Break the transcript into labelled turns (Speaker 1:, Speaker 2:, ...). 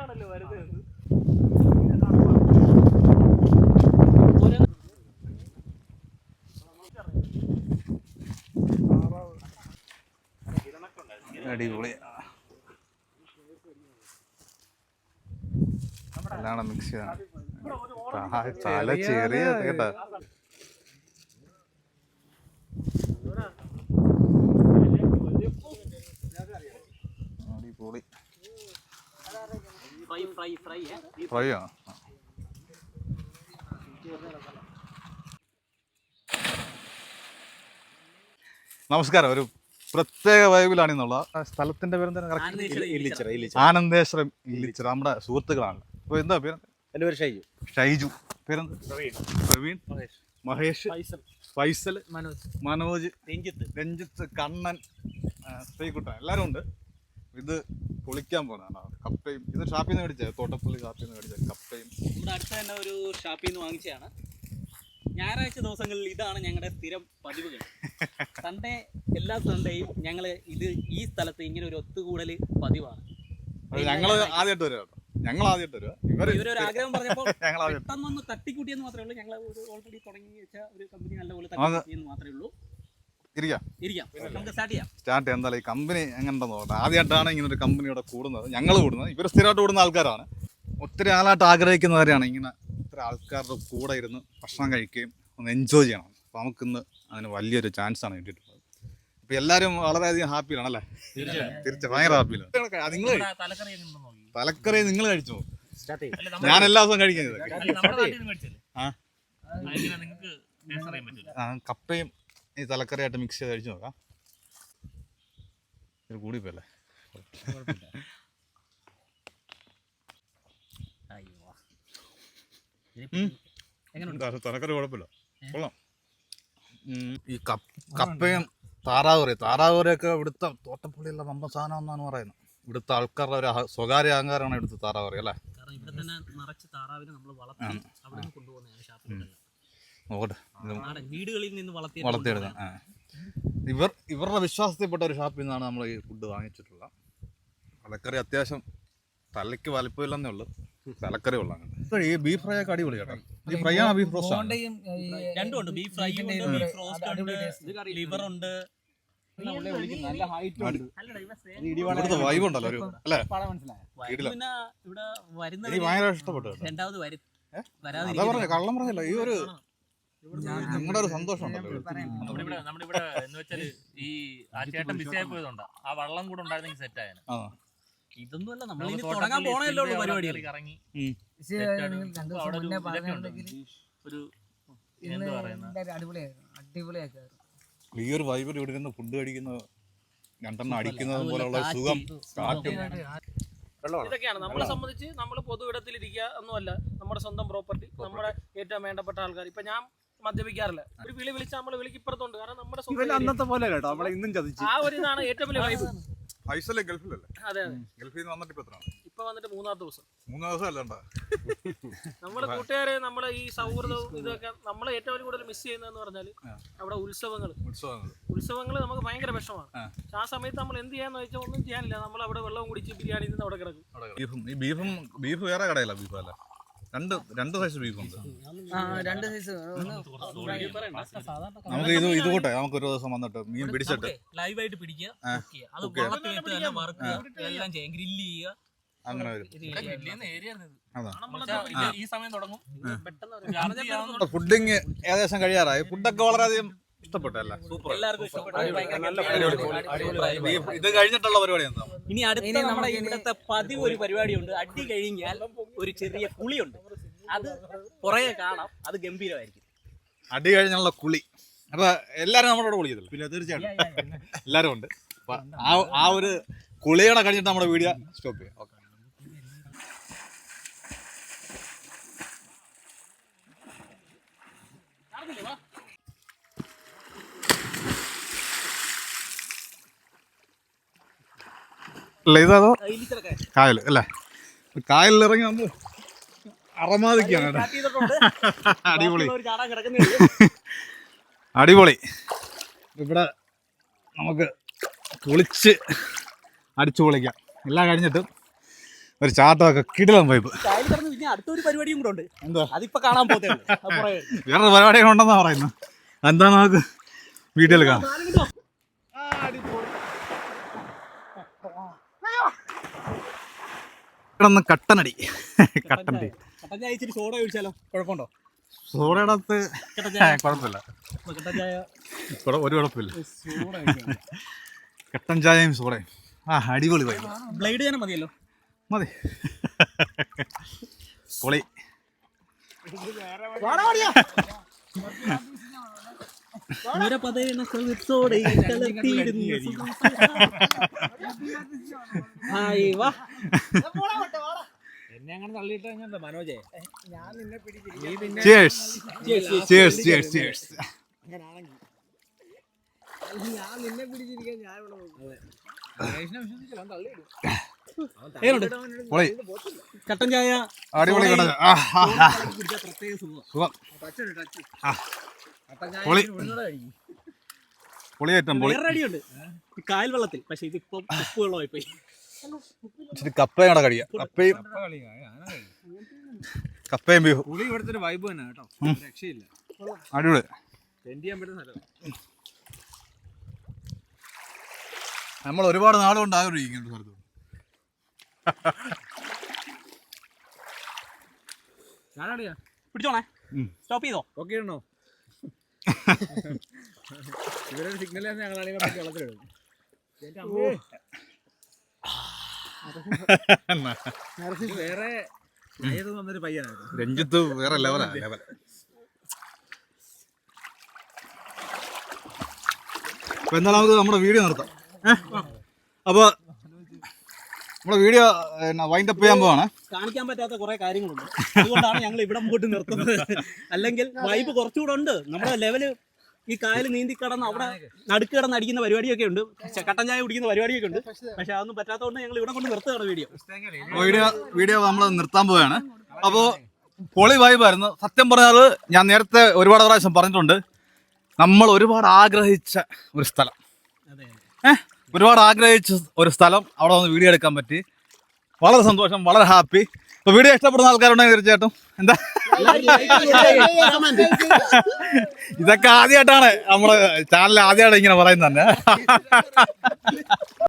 Speaker 1: ആണല്ലോ വരുന്നത്.
Speaker 2: അടിപൊളി. എല്ലാം മിക്സ് ചെയ്താണ് തല ചെറിയ കേട്ടാ. അടിപൊളി.
Speaker 1: ഫ്രൈ
Speaker 2: ആ. നമസ്കാരം. ഒരു പ്രത്യേക വൈബിലാണ് ഇന്നുള്ള സ്ഥലത്തിന്റെ correct? ആനന്ദേശ്വരം ഇല്ലിച്ചിറ നമ്മുടെ സുഹൃത്തുക്കളാണ്. അപ്പോൾ എന്താ പേര്?
Speaker 3: എന്റെ പേര് ഷൈജു.
Speaker 2: ഷൈജു. പേരെന്ത്? പ്രവീൺ. മഹേഷ്. ഫൈസൽ.
Speaker 1: മനോജ്.
Speaker 2: മനോജ്.
Speaker 1: രഞ്ജിത്ത്.
Speaker 2: രഞ്ജിത്ത് കണ്ണൻ. ശ്രീകുട്ടൻ. എല്ലാവരും ഉണ്ട്. ഇത് പൊളിക്കാൻ പോണാണ് കപ്പയും ഇത് ഷാപ്പിൽ നിന്ന് മേടിച്ചത് തോട്ടപ്പള്ളി ഷാപ്പിൽ നിന്ന് മേടിച്ചത് കപ്പയും.
Speaker 1: നമ്മുടെ അടുത്ത തന്നെ ഒരു ഷാപ്പിൽ നിന്ന് വാങ്ങിച്ചതാണ്. ഞായറാഴ്ച ദിവസങ്ങളിൽ ഇതാണ് ഞങ്ങളുടെ സ്ഥിരം പതിവുകൾ. സൺഡേ എല്ലാ സൺഡേയും ഞങ്ങൾ ഇത് ഈ സ്ഥലത്ത് ഇങ്ങനെ ഒരു ഒത്തുകൂടൽ പതിവാണ്.
Speaker 2: ഞങ്ങൾ ഞങ്ങൾ ആദ്യമായിട്ട് കേട്ടോ. ഞങ്ങൾ ആദ്യമായിട്ട് വരിക. ഇവർ
Speaker 1: ഇവരൊരു ആഗ്രഹം പറഞ്ഞപ്പോൾ പെട്ടെന്നൊന്ന് തട്ടിക്കൂട്ടിയെന്ന് മാത്രമേ ഉള്ളൂ. ഞങ്ങൾ ഓൾറെഡി തുടങ്ങി വെച്ച ഒരു കമ്പനി നല്ലപോലെ തട്ടിക്കൂട്ടിയെന്ന് മാത്രമേ ഉള്ളൂ.
Speaker 2: ഇരിക്കാം.
Speaker 1: ഇരിക്കാം. നമുക്ക് സ്റ്റാർട്ട് ചെയ്യാം.
Speaker 2: സ്റ്റാർട്ട് ചെയ്യാം. എന്തായാലും ഈ കമ്പനി എങ്ങനെയുണ്ടെന്ന് നോക്കട്ടെ. ആദ്യമായിട്ടാണ് ഇങ്ങനെ ഒരു കമ്പനി ഇവിടെ കൂടുന്നത്. ഞങ്ങൾ കൂടുന്നത്. ഇവർ സ്ഥിരമായിട്ട് കൂടുന്ന ആൾക്കാരാണ്. ഒത്തിരി ആളായിട്ട് ആഗ്രഹിക്കുന്നവരാണ് ഇങ്ങനെ ഇത്ര ആൾക്കാരുടെ കൂടെ ഇരുന്ന് ഭക്ഷണം കഴിക്കുകയും ഒന്ന് എൻജോയ് ചെയ്യണം. അപ്പോൾ നമുക്കിന്ന് അതിന് വലിയൊരു ചാൻസ് ആണ് കിട്ടിയിട്ടുള്ളത്. അപ്പോൾ എല്ലാവരും വളരെയധികം ഹാപ്പിയിലാണ് അല്ലേ? തിരിച്ച് ഭയങ്കര ഹാപ്പിയിലാണ് നിങ്ങൾ
Speaker 1: തലക്കറി എങ്ങനെ
Speaker 2: നിങ്ങൾ കഴിച്ചു?
Speaker 3: സ്റ്റാർട്ട് ചെയ്യും.
Speaker 2: ഞാൻ എല്ലാ ദിവസവും കഴിക്കുന്നത് കപ്പയും ഈ തലക്കറിയായിട്ട് മിക്സ് ചെയ്ത് കഴിച്ചു നോക്കാം. ഇത് കൂടിപ്പോയല്ലേ? തലക്കറി കുഴപ്പമില്ല. കൊള്ളാം. ഈ കപ്പ- കപ്പയും താറാവ് കറി താറാവ് കറിയൊക്കെ ഇവിടുത്തെ തോട്ടപ്പള്ളിയുള്ള വമ്പ സാധനം എന്നാണ് പറയുന്നത്. ഇവിടുത്തെ ആൾക്കാരുടെ ഒരു സ്വകാര്യ അഹങ്കാരമാണ് ഇവിടുത്തെ താറാവ് കറി അല്ലേ
Speaker 1: ഇവിടെ തന്നെ നിറച്ച് താറാവിനെ നമ്മൾ വളർത്തി അവിടെ കൊണ്ടുപോകുന്നതാണ് ഷാപ്പിലോട്ടല്ല?
Speaker 2: നോക്കട്ടെ
Speaker 1: വീടുകളിൽ നിന്ന് വളർത്തി
Speaker 2: വളർത്തിയെടുക്കാം ഇവർ ഇവരുടെ വിശ്വാസത്തിൽപ്പെട്ട ഒരു ഷാപ്പിൽ നിന്നാണ് നമ്മൾ ഈ ഫുഡ് വാങ്ങിച്ചിട്ടുള്ളത്. തലക്കറി അത്യാവശ്യം തലയ്ക്ക് വലിപ്പമില്ലെന്നേ ഉള്ളൂ. തലക്കറി ഉള്ള ഈ ബീഫ് ഫ്രൈ ഒക്കെ അടിപൊളി കേട്ടോ. ഈ ഫ്രൈ ആണ് ബീഫ് റോസ്റ്റ്
Speaker 1: രണ്ടും ഉണ്ട്. ബീഫ് ഫ്രൈ ഉണ്ട് ബീഫ് റോസ്റ്റ് ഉണ്ട് ലിവർ ഉണ്ട്.
Speaker 3: നല്ല ഹൈറ്റ് ഉണ്ട്.
Speaker 1: അല്ലടാ, ഇവിടെ same.
Speaker 2: ഇവിടുത്തെ വൈബ് ഉണ്ടല്ലോ അല്ലേ?
Speaker 3: പടം മനസ്സിലായോ?
Speaker 1: ഇവിടെ വരുന്ന
Speaker 2: എനിക്ക് ഭയങ്കര ഇഷ്ടപ്പെട്ടു
Speaker 1: രണ്ടാമത് വരും.
Speaker 2: അതാ
Speaker 1: വരാതിരിക്കും
Speaker 2: പറഞ്ഞ കള്ളം പറഞ്ഞില്ല. ഈ ഒരു ഒരു സന്തോഷം
Speaker 4: നമ്മുടെ ഇവിടെ എന്ന് വെച്ചാൽ ഈ ആ ചേട്ടൻ ബിസി ആയി പോയതുകൊണ്ടാ ആ വള്ളം കൂടെ ഉണ്ടായിരുന്നെങ്കിൽ സെറ്റ് ആയ
Speaker 1: ഇതൊന്നുമല്ല നമ്മൾ തുടങ്ങാൻ പോണല്ലോ
Speaker 4: അവിടെ ഒരു ഇതൊക്കെ ഉണ്ട്. ഒരു എന്ത് പറയുന്ന
Speaker 5: അടിപൊളിയായിരുന്നു. അടിപൊളിയായിരുന്നു
Speaker 2: ഈ ഒരു വൈബിൽ ഇവിടെ ഇരുന്ന് ഫുഡ് കഴിക്കുന്ന രണ്ടെണ്ണം അടിക്കുന്നത് പോലെയുള്ള സുഖം കാറ്റും.
Speaker 6: ഇതൊക്കെയാണ്. നമ്മളെ സംബന്ധിച്ച് നമ്മൾ പൊതുവിടത്തിൽ ഇരിക്കുക ഒന്നുമല്ല. നമ്മുടെ സ്വന്തം പ്രോപ്പർട്ടി നമ്മുടെ ഏറ്റവും വേണ്ടപ്പെട്ട ആൾക്കാർ ഇപ്പൊ ഞാൻ മദ്യപിക്കാറില്ല. ഒരു വിളി വിളിച്ചാൽ നമ്മൾ വിളിക്കിപ്പുറത്തുണ്ട് കാരണം നമ്മുടെ സ്വന്തം
Speaker 3: അന്നത്തെ പോലെ കേട്ടോ നമ്മളെ ഇന്നും ചതിച്ചു.
Speaker 6: ആ ഒരു ഇതാണ് ഏറ്റവും വലിയ വൈബ്
Speaker 2: ഫൈസലെ ഗൾഫിലല്ലേ?
Speaker 6: അതെ അതെ.
Speaker 2: ഗൾഫിൽ നിന്ന് വന്നിട്ട് ഇപ്പൊ എത്രയാണ്
Speaker 6: ഇപ്പൊ വന്നിട്ട് മൂന്നാമത്തെ ദിവസം.
Speaker 2: മൂന്ന് ദിവസം അല്ലണ്ട?
Speaker 6: നമ്മുടെ കൂട്ടുകാരെ നമ്മളെ ഈ സൗഹൃദവും ഇതൊക്കെ നമ്മൾ ഏറ്റവും കൂടുതൽ മിസ് ചെയ്യുന്നതെന്ന് പറഞ്ഞാൽ. അവിടെ ഉത്സവങ്ങൾ
Speaker 2: ഉത്സവങ്ങൾ
Speaker 6: ഉത്സവങ്ങൾ നമുക്ക് ഭയങ്കര വിഷമാണ്.
Speaker 2: ആ.
Speaker 6: പക്ഷെ ആ സമയത്ത് നമ്മൾ എന്ത് ചെയ്യാന്ന് വെച്ചാൽ ഒന്നും ചെയ്യാനില്ല. നമ്മൾ അവിടെ വെള്ളം കുടിച്ച് ബിരിയാണി നിന്ന് അവിടെ കിടക്കും.
Speaker 2: ബീഫും ഈ ബീഫും ബീഫ് വേറെ കടയില്ല ബീഫ് അല്ല? രണ്ട് രണ്ട് സൈസ് ബീഫ് ഉണ്ട്
Speaker 5: രണ്ട് സൈസ്
Speaker 2: നമുക്ക് ഇത് ഇത് കൂട്ടെ നമുക്ക് ഒരു ദിവസം വന്നിട്ട് മീൻ പിടിച്ചിട്ട്.
Speaker 1: ലൈവായിട്ട് പിടിക്കുക. അത് വറുക്കുക. എല്ലാം ചെയ്യാം. ഗ്രില്ല് ചെയ്യുക.
Speaker 2: അങ്ങനെ വരും.
Speaker 1: ഇത്.
Speaker 4: വലിയ ഏരിയ ഈ സമയം തുടങ്ങും?
Speaker 6: പെട്ടെന്ന്
Speaker 4: രാത്രി ആവുന്ന.
Speaker 2: ഫുഡിങ് ഏകദേശം കഴിയാറായി. ഫുഡൊക്കെ വളരെയധികം ഇഷ്ടപ്പെട്ടല്ലേ സൂപ്പർ.
Speaker 1: എല്ലാവർക്കും ഇഷ്ടപ്പെട്ടു.
Speaker 2: ഇത് കഴിഞ്ഞിട്ടുള്ള പരിപാടി. എന്താ
Speaker 1: ഇനി അടുത്ത നമ്മുടെ ഇവിടുത്തെ പതിവ് ഒരു പരിപാടിയുണ്ട്. അടി കഴിഞ്ഞാൽ ഒരു ചെറിയ കുളിയുണ്ട്. അത് പുറകെ കാണാം. അത് ഗംഭീരമായിരിക്കും.
Speaker 2: അടി കഴിഞ്ഞുള്ള കുളി. അപ്പൊ എല്ലാരും നമ്മളോട് കൂടെ കുളിക്കത്തില്ല? പിന്നെ തീർച്ചയായിട്ടും. എല്ലാരും ഉണ്ട്. ആ ആ ഒരു കുളിയുടെ കഴിഞ്ഞിട്ട് നമ്മുടെ വീഡിയോ സ്റ്റോപ്പ് ചെയ്യാം. ഓക്കെ അല്ല ഇതോ കായൽ അല്ലേ? കായലിൽ ഇറങ്ങി നമ്മൾ
Speaker 1: അറമാതിക്കാണ്
Speaker 2: അടിപൊളി. അടിപൊളി. ഇവിടെ നമുക്ക് കുളിച്ച് അടിച്ചു പൊളിക്കാം. എല്ലാം കഴിഞ്ഞിട്ടും ഒരു ചാട്ടമൊക്കെ കിടിലം വൈബ്
Speaker 1: അടുത്തൊരു പരിപാടിയും കൂടെ ഉണ്ട്.
Speaker 2: എന്താ?
Speaker 1: അതിപ്പോ കാണാൻ.
Speaker 2: വേറൊരു പരിപാടികൾ ഉണ്ടെന്നാ പറയുന്നത്. എന്താ നമുക്ക് വീഡിയോയിൽ കാണാം. കിടന്ന് കട്ടനടി കട്ടനടി.
Speaker 1: കട്ടൻ ചായ. ഇച്ചിരി സോഡ ഒഴിച്ചാലോ? കുഴപ്പമുണ്ടോ?
Speaker 2: സോഡയുടെ അകത്ത് കുഴപ്പമില്ല. ഒരു കുഴപ്പമില്ല. കട്ടൻ ചായയും സോഡയും. ആ അടിപൊളി പോയി
Speaker 1: ബ്ലേഡ് ചെയ്യാൻ മതിയല്ലോ.
Speaker 2: മതി. പൊളി.
Speaker 1: വാ.
Speaker 3: എന്നെ അങ്ങനെ തള്ളിയിട്ട് മനോജേ
Speaker 2: Cheers. Cheers, cheers, cheers.
Speaker 1: എങ്ങനുണ്ട്?
Speaker 2: പൊളി
Speaker 1: കട്ടൻ ചായ
Speaker 2: അടിപൊളി കട്ടൻ ചായ. ആ, ആ, ആ.
Speaker 1: കുടിച്ചാൽ പ്രത്യേക സുഖം.
Speaker 2: പൊളി
Speaker 1: കായൽ വെള്ളത്തിൽ. പക്ഷെ ഇതിപ്പം ഉപ്പ് വെള്ളമായി പോയി.
Speaker 2: ഇച്ചിരി കപ്പയും കൂടെ കഴിയാം കപ്പയും കപ്പയും ബീഫും.
Speaker 3: പുളി ഇവിടുത്തെ ഒരു വൈബ് തന്നെ കേട്ടോ. രക്ഷയില്ല.
Speaker 2: അടിപൊളി.
Speaker 3: സെൻഡ് ചെയ്യാൻ പറ്റുന്ന സ്ഥലം.
Speaker 2: നമ്മൾ ഒരുപാട് നാളുകൊണ്ട് ആഗ്രഹിക്കുന്നുണ്ട് സ്ഥലത്ത്
Speaker 1: പിടിച്ചോണേ. സ്റ്റോപ്പ് ചെയ്തോ?
Speaker 3: ഓക്കെ ആണോ? ഇവരൊരു സിഗ്നൽ തന്നെ ഞങ്ങളാണെങ്കിൽ വെള്ളത്തിലിടും വേറെ വന്നൊരു പയ്യനാണ്
Speaker 2: രഞ്ജിത്ത് വേറെ ലെവലാ ലെവൽ അപ്പൊ എന്നാൽ നമുക്ക് നമ്മുടെ വീഡിയോ നിർത്താം. അപ്പോൾ നമ്മുടെ വീഡിയോ വൈൻഡപ്പ് ചെയ്യാൻ പോവാണ്.
Speaker 1: കാണിക്കാൻ പറ്റാത്ത കുറെ കാര്യങ്ങളുണ്ട്. അതുകൊണ്ടാണ് ഞങ്ങൾ ഇവിടെ പോയിട്ട് നിർത്തുന്നത്. അല്ലെങ്കിൽ വൈബ് കുറച്ചുകൂടെ ഉണ്ട്. നമ്മുടെ ലെവൽ ഈ കായൽ നീന്തി കടന്ന് അവിടെ നടുക്ക് കടന്ന് അടിക്കുന്ന പരിപാടിയൊക്കെ ഉണ്ട്. കട്ടൻ ചായ കുടിക്കുന്ന പരിപാടിയൊക്കെ ഉണ്ട്. പക്ഷെ അതൊന്നും പറ്റാത്തതുകൊണ്ട് ഞങ്ങൾ ഇവിടെ കൊണ്ട് നിർത്തുകയാണ് വീഡിയോ
Speaker 2: വീഡിയോ വീഡിയോ നമ്മൾ നിർത്താൻ പോവുകയാണ് അപ്പോൾ പൊളി വൈബായിരുന്നു സത്യം പറഞ്ഞാൽ ഞാൻ നേരത്തെ ഒരുപാട് പ്രാവശ്യം പറഞ്ഞിട്ടുണ്ട്. നമ്മൾ ഒരുപാട് ആഗ്രഹിച്ച ഒരു സ്ഥലം. ഏഹ് ഒരുപാട് ആഗ്രഹിച്ച ഒരു സ്ഥലം അവിടെ വന്ന് വീഡിയോ എടുക്കാൻ പറ്റി. വളരെ സന്തോഷം വളരെ ഹാപ്പി. അപ്പോൾ വീഡിയോ ഇഷ്ടപ്പെടുന്ന ആൾക്കാരുണ്ടെങ്കിൽ തീർച്ചയായിട്ടും എന്താ? ഇതൊക്കെ ആദ്യമായിട്ടാണ് നമ്മുടെ ചാനൽ ആദ്യമായിട്ട് ഇങ്ങനെ പറയുന്നത് തന്നെ.